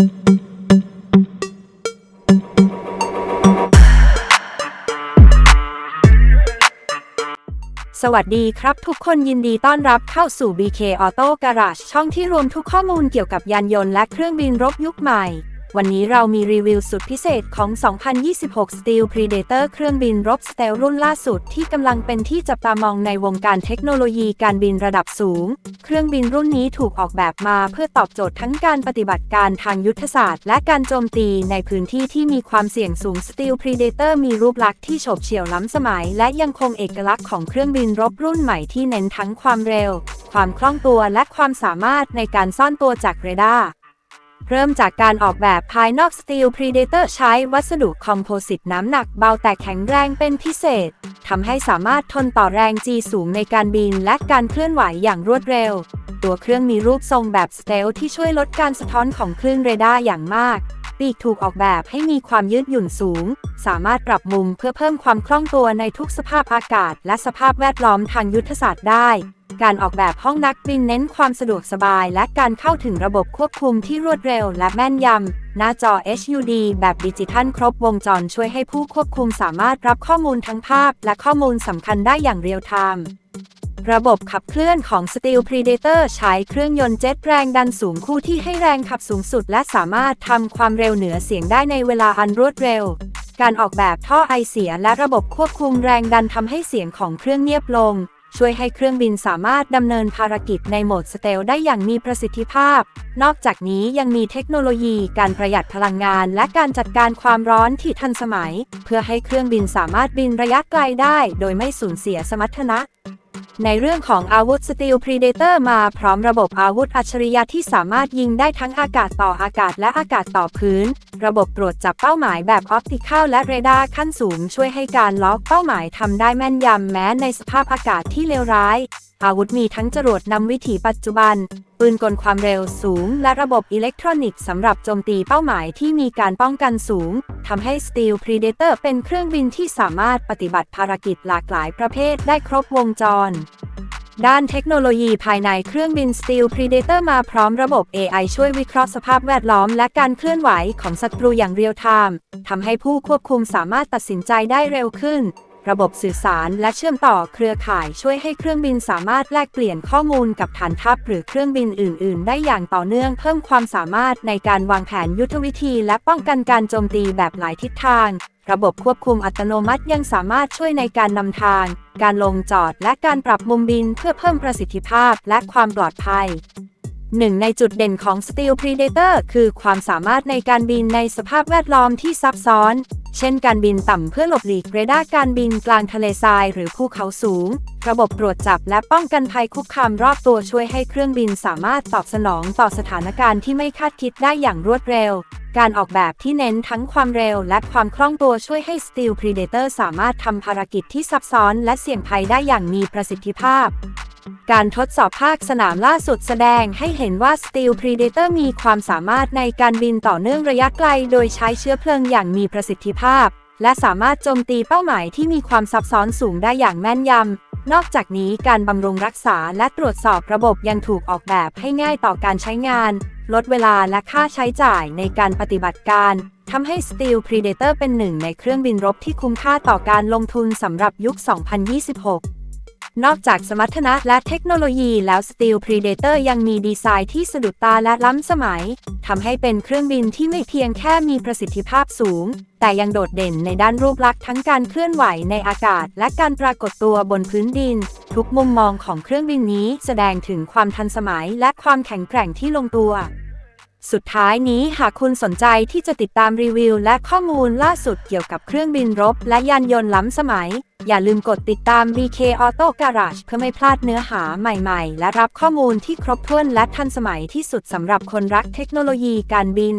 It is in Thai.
สวัสดีครับทุกคนยินดีต้อนรับเข้าสู่ BK Auto Garage ช่องที่รวมทุกข้อมูลเกี่ยวกับยานยนต์และเครื่องบินรบยุคใหม่ วันนี้เรามีรีวิวสุดพิเศษของ 2026 Steel Predator เครื่องบินรบสเตลรุ่นล่าสุดที่กำลังเป็นที่จับตามองในวงการเทคโนโลยีการบินระดับสูง เครื่องบินรุ่นนี้ถูกออกแบบมาเพื่อตอบโจทย์ทั้งการปฏิบัติการทางยุทธศาสตร์ และการโจมตีในพื้นที่ที่มีความเสี่ยงสูง Steel Predator มีรูปลักษณ์ที่โฉบเฉี่ยวล้ำสมัย และยังคงเอกลักษณ์ของเครื่องบินรบรุ่นใหม่ที่เน้นทั้งความเร็ว ความคล่องตัวและความสามารถในการซ่อนตัวจากเรดาร์ เริ่มจากการออกแบบภายนอก Steel Predator ใช้วัสดุคอมโพสิตน้ำหนักเบาแต่แข็งแรงเป็นพิเศษ ทำให้สามารถทนต่อแรง G สูงในการบินและการเคลื่อนไหวอย่างรวดเร็ว ตัวเครื่องมีรูปทรงแบบสเตลที่ช่วยลดการสะท้อนของคลื่นเรดาร์อย่างมาก ปีกถูกออกแบบให้มีความยืดหยุ่นสูง สามารถปรับมุมเพื่อเพิ่มความคล่องตัวในทุกสภาพอากาศ และสภาพแวดล้อมทางยุทธศาสตร์ได้ การออกแบบห้องนักบินเน้นความสะดวกสบาย และการเข้าถึงระบบควบคุมที่รวดเร็วและแม่นยำ หน้าจอ HUD แบบดิจิทัลครบวงจรช่วยให้ผู้ควบคุมสามารถรับข้อมูลทั้งภาพ และข้อมูลสำคัญได้อย่างเรียลไทม์ ระบบขับเคลื่อนของ Steel Predator ใช้เครื่องยนต์เจ็ตแรงดันสูงคู่ที่ให้แรงขับสูงสุด และสามารถทำความเร็วเหนือเสียงได้ในเวลาอันรวดเร็ว การออกแบบท่อไอเสียและระบบควบคุมแรงดันทำให้เสียงของเครื่องเงียบลง ช่วยให้เครื่องบินสามารถดำเนินภารกิจในโหมดสเตลได้อย่างมีประสิทธิภาพ นอกจากนี้ยังมีเทคโนโลยีการประหยัดพลังงาน และการจัดการความร้อนที่ทันสมัย เพื่อให้เครื่องบินสามารถบินระยะไกลได้ โดยไม่สูญเสียสมรรถนะ ในเรื่องของอาวุธ Steel Predator มาพร้อมระบบอาวุธอัจฉริยะที่สามารถยิงได้ทั้งอากาศต่ออากาศและอากาศต่อพื้น ระบบตรวจจับเป้าหมายแบบออปติค l และเรดาร์ขั้นสูงช่วยให้การล็อกเป้าหมายทำได้แม่นยำแม้ในสภาพอากาศที่เลวร้าย อาวุธมีทั้งจรวดนำวิถีปัจจุบัน ปืนกลความเร็วสูง และระบบอิเล็กทรอนิกส์สำหรับโจมตีเป้าหมายที่มีการป้องกันสูงทำให้ Steel Predator เป็นเครื่องบินที่สามารถปฏิบัติภารกิจหลากหลายประเภทได้ครบวงจร ด้านเทคโนโลยีภายในเครื่องบิน Steel Predator มาพร้อมระบบ AI ช่วยวิเคราะห์สภาพแวดล้อม และการเคลื่อนไหวของศัตรูอย่างเรียลไทม์ทำให้ผู้ควบคุมสามารถตัดสินใจได้เร็วขึ้น ระบบสื่อสารและเชื่อมต่อเครือข่ายช่วยให้เครื่องบินสามารถแลกเปลี่ยนข้อมูลกับฐานทัพหรือเครื่องบินอื่น ๆ ได้อย่างต่อเนื่องเพิ่มความสามารถในการวางแผนยุทธวิธี และป้องกันการโจมตีแบบหลายทิศทาง ระบบควบคุมอัตโนมัติยังสามารถช่วยในการนำทาง การลงจอดและการปรับมุมบินเพื่อเพิ่มประสิทธิภาพและความปลอดภัยหนึ่งในจุดเด่นของ Steel Predator คือความสามารถในการบินในสภาพแวดล้อมที่ซับซ้อน เช่นการบินต่ำเพื่อหลบหลีกเรดาร์การบินกลางทะเลทรายหรือภูเขาสูง ระบบตรวจจับและป้องกันภัยคุกคามรอบตัวช่วยให้เครื่องบินสามารถตอบสนองต่อสถานการณ์ที่ไม่คาดคิดได้อย่างรวดเร็ว การออกแบบที่เน้นทั้งความเร็วและความคล่องตัวช่วยให้ Steel Predator สามารถทำภารกิจที่ซับซ้อนและเสี่ยงภัยได้อย่างมีประสิทธิภาพ การทดสอบภาคสนามล่าสุดแสดงให้เห็นว่า Steel Predator มีความสามารถในการบินต่อเนื่องระยะไกล โดยใช้เชื้อเพลิงอย่างมีประสิทธิภาพ และสามารถโจมตีเป้าหมายที่มีความซับซ้อนสูงได้อย่างแม่นยำ นอกจากนี้การบำรุงรักษาและตรวจสอบระบบยังถูกออกแบบให้ง่ายต่อการใช้งาน ลดเวลาและค่าใช้จ่ายในการปฏิบัติการทำให้ Steel Predator เป็นหนึ่งในเครื่องบินรบที่คุ้มค่าต่อการลงทุนสำหรับยุค 2026 นอกจากสมรรถนะและเทคโนโลยีแล้ว Steel Predator ยังมีดีไซน์ที่สะดุดตาและล้ำสมัย ทำให้เป็นเครื่องบินที่ไม่เพียงแค่มีประสิทธิภาพสูง แต่ยังโดดเด่นในด้านรูปลักษณ์ทั้งการเคลื่อนไหวในอากาศ และการปรากฏตัวบนพื้นดิน ทุกมุมมองของเครื่องบินนี้แสดงถึงความทันสมัยและความแข็งแกร่งที่ลงตัวสุดท้ายนี้หากคุณสนใจที่จะติดตามรีวิวและข้อมูลล่าสุดเกี่ยวกับเครื่องบินรบและยานยนต์ล้ำสมัย อย่าลืมกดติดตาม BK Auto Garage เพื่อไม่พลาดเนื้อหาใหม่ๆ และรับข้อมูลที่ครบถ้วนและทันสมัยที่สุดสำหรับคนรักเทคโนโลยีการบิน